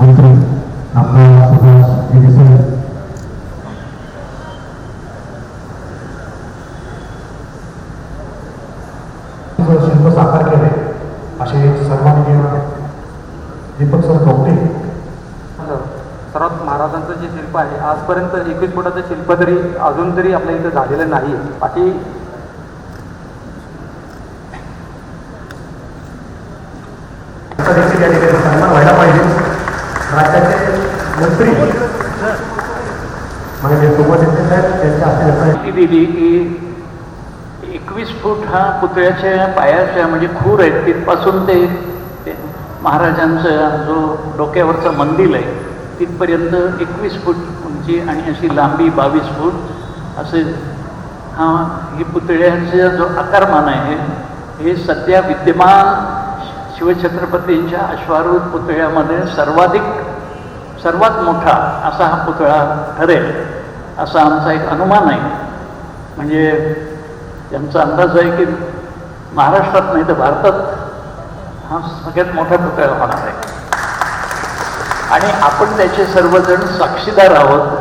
मंत्री सुभाष देसाई शिल्प साकार केले असे सर्वांनी दीपक सर सर्वात महाराजांचं जे शिल्प आहे आजपर्यंत एकवीस फुटाचं शिल्प तरी अजून तरी आपल्या इथं झालेलं नाही बाकी त्यांचा देखील या ठिकाणी सन्मान व्हायला पाहिजे. राज्याचे मंत्री म्हणजे सोबत साहेब त्यांच्या हस्ते माहिती दिली की एकवीस फूट हा पुतळ्याच्या पायाच्या म्हणजे खूर आहेत तिथपासून ते ते महाराजांचा जो डोक्यावरचा मंदिर आहे तिथपर्यंत एकवीस फूट उंची आणि अशी लांबी बावीस फूट असे हा ही पुतळ्याचा जो आकारमान आहे हे सध्या विद्यमान शिवछत्रपतींच्या अश्वारूढ पुतळ्यामध्ये सर्वाधिक सर्वात मोठा असा हा पुतळा ठरेल असा आमचा एक अनुमान आहे. म्हणजे त्यांचा अंदाज आहे की महाराष्ट्रात नाही तर भारतात हा सगळ्यात मोठा पुतळा होणार आहे. आणि आपण त्याचे सर्वजण साक्षीदार आहोत.